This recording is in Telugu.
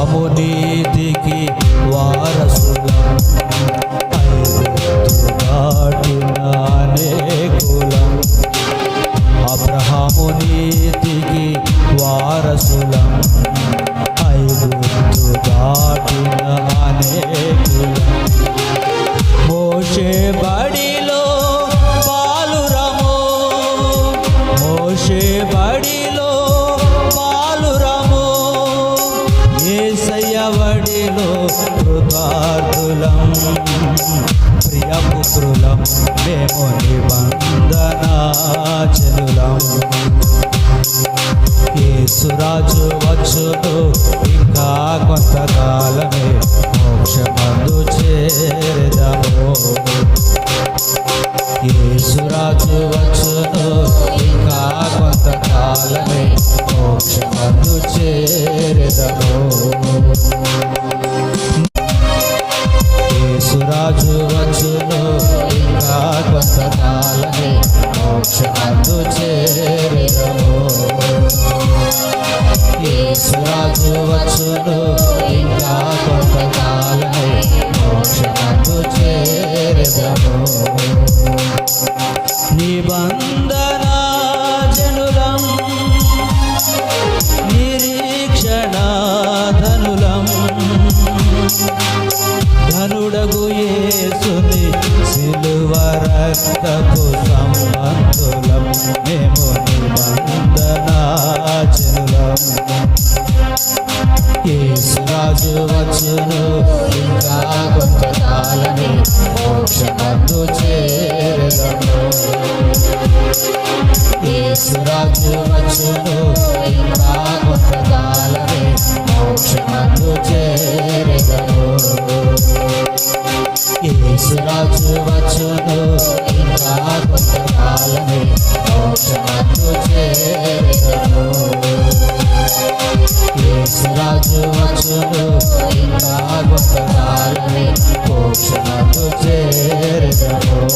అబ్రహాము వారసులం ఐగుప్తు దాటిన అనేకులం అబ్రహాము నీతికి వారసులం ఐగుప్తు దాటిన అనేకులం మోషే బడిలో పాలురము మోషే బడిలో పాలురము. ఏసయ్య కృతార్థులం ప్రియపుత్రులం మేము నిబంధనాచనులం యేసురాజు వచ్చుడు ఇంకా కొంతకాలమే మోక్షమందు చేరదము. యేసురాజు వచ్చును ఇంకా కొంతకాలమే మోక్షమందు చేరదము. యేసురాజు వచ్చును ఇంకా కొంతకాలమే మోక్షమందు చేరదము. నిబంధన జనులం నిరీక్షణ ధనులం ధనుడగు యేసుని సిలువ రక్తపు సంబంధులు. యేసురాజు వచ్చును ఇంకా కొంతకాలమే మోక్షమందు చేరదము యేసురాజు వచ్చును ఇంకా కొంతకాలమే మోక్షమందు చేరదము యేసురాజు వచ్చును ఇంకా కొంతకాలమే మోక్షమందు చేరదము రాజు వచ్చును ఇంకా గొప్ప కాలమే మోక్షమందు చేరదము